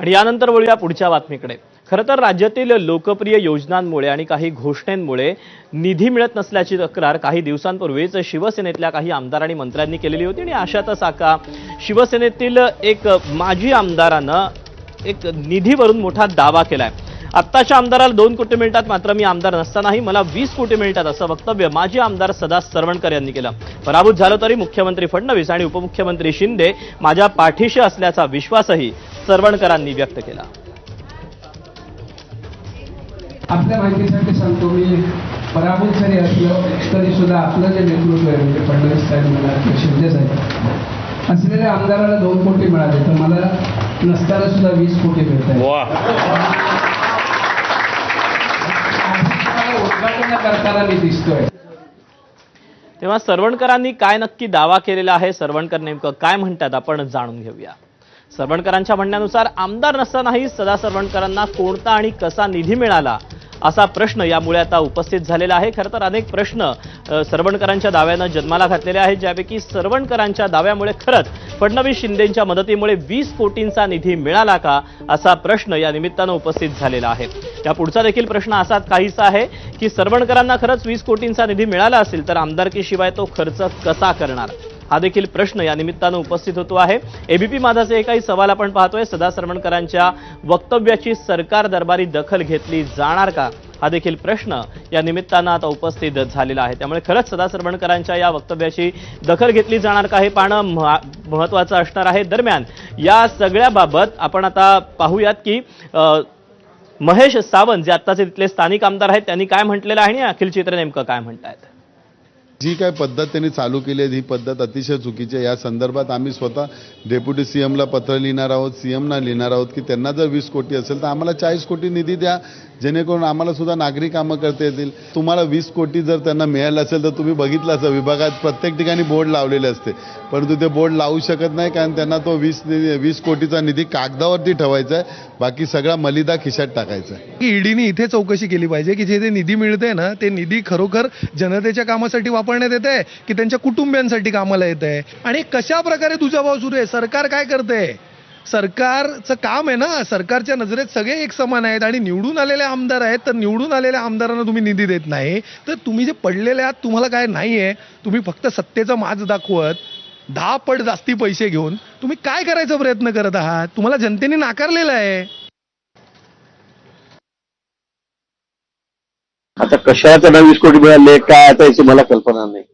आणि यानंतर वळूया पुढच्या बातमीकडे. खरं तर राज्यातील लोकप्रिय योजनांमुळे आणि काही घोषणेंमुळे निधी मिळत नसल्याची तक्रार काही दिवसांपूर्वीच शिवसेनेतल्या काही आमदार आणि मंत्र्यांनी केलेली होती आणि अशातच आका शिवसेनेतील एक माजी आमदारानं एक निधीवरून मोठा दावा केलाय. आत्ताच्या आमदाराला दोन कोटी मिळतात मात्र मी आमदार नसतानाही मला वीस कोटी मिळतात असं वक्तव्य माजी आमदार सदा सरवणकर यांनी केलं. पराभूत झालं तरी मुख्यमंत्री फडणवीस आणि उपमुख्यमंत्री शिंदे माझ्या पाठीशी असल्याचा विश्वासही सरवणकरांनी व्यक्त केला. आपल्या माहितीसाठी सांगतो मी पराभूत जरी असलो तरी सुद्धा आपलं जे नेतृत्व आहे म्हणजे फडणवीस साहेब म्हणा किंवा शिंदे साहेब असलेल्या आमदाराला दोन कोटी मिळाले तर मला नसताना सुद्धा वीस कोटी मिळत आहे उद्घाटन करताना मी दिसतोय. तेव्हा सरवणकरांनी काय नक्की दावा केलेला आहे? सरवणकर नेमकं काय म्हणतात? आपण जाणून घेऊया. सरवणकरांच्या म्हणण्यानुसार आमदार नसतानाही सदा सरवणकरांना कोणता आणि कसा निधी मिळाला असा प्रश्न यामुळे आता उपस्थित झालेला आहे. खरं तर अनेक प्रश्न सरवणकरांच्या दाव्यानं जन्माला घातलेले आहेत ज्यापैकी सरवणकरांच्या दाव्यामुळे खरंच फडणवीस शिंदेच्या मदतीमुळे वीस कोटींचा निधी मिळाला का असा प्रश्न या निमित्तानं उपस्थित झालेला आहे. या पुढचा देखील प्रश्न असाच काहीसा आहे की सरवणकरांना खरंच वीस कोटींचा निधी मिळाला असेल तर आमदारकीशिवाय तो खर्च कसा करणार? हा देखील प्रश्न या निमित्तानं उपस्थित होतो आहे. एबीपी माझाचे काही सवाल आपण पाहतोय. सदा सरवणकरांच्या वक्तव्याची सरकार दरबारी दखल घेतली जाणार का? हा देखील प्रश्न या निमित्तानं आता उपस्थित झालेला आहे. त्यामुळे खरंच सदा सरवणकरांच्या या वक्तव्याची दखल घेतली जाणार का हे पाहणं महा- महत्त्वाचं असणार आहे. दरम्यान या सगळ्याबाबत आपण आता पाहूयात की महेश सावंत जे आत्ताचे तिथले स्थानिक आमदार आहेत त्यांनी काय म्हटलेलं आहे आणि अखिल चित्र नेमकं काय म्हणतायत? जी काय पद्धत त्यांनी चालू केली आहे ही पद्धत अतिशय चुकीची आहे. या संदर्भात आम्ही स्वतः डेप्युटी सीएमला पत्र लिहिणार आहोत सीएमना लिहिणार आहोत की त्यांना जर वीस कोटी असेल तर आम्हाला चाळीस कोटी निधी द्या जेणेकरून आम्हाला सुद्धा नागरी कामं करता येतील. तुम्हाला वीस कोटी जर त्यांना मिळालं असेल तर तुम्ही बघितलं असं विभागात प्रत्येक ठिकाणी बोर्ड लावलेले असते. परंतु ते बोर्ड लावू शकत नाही कारण त्यांना तो वीस निधी- वीस कोटीचा निधी कागदावरती ठेवायचा आहे. बाकी सगळा मलिदा खिशात टाकायचा आहे. की ईडीने इथे चौकशी केली पाहिजे की जे ते निधी मिळते ना ते निधी खरोखर जनतेच्या कामासाठी वापरण्यात येत आहे की त्यांच्या कुटुंबियांसाठी कामाला येत आहे आणि कशा प्रकारे तुझा भाव सुरू आहे? सरकार काय करते सरकारचं काम आहे ना? सरकारच्या नजरेत सगळे एक समान आहेत आणि निवडून आलेले आमदार आहेत. तर निवडून आलेल्या आमदारांना तुम्ही निधी देत नाही. तर तुम्ही जे पडलेले आहात तुम्हाला काय नाही आहे तुम्ही फक्त सत्तेचा माज दाखवत दहा पट जास्ती पैसे घेऊन तुम्ही काय करायचा प्रयत्न करत आहात? तुम्हाला जनतेने नाकारलेलं आहे. आता कशा त्यांना वीस कोटी मिळाले काय आता याची मला कल्पना नाही.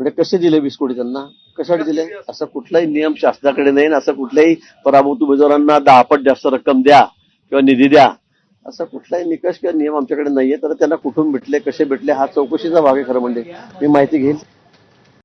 म्हणजे कसे दिले वीस कोटी त्यांना? कशासाठी दिले? असा? कुठलाही नियम शासनाकडे नाही असं कुठल्याही पराभूत उमेदवारांना दहा पट जास्त रक्कम द्या किंवा निधी द्या. असा कुठलाही निकष किंवा नियम आमच्याकडे नाहीये. तर त्यांना कुठून भेटले कसे भेटले हा चौकशीचा भाग आहे खरं म्हणजे. मी माहिती घेईल.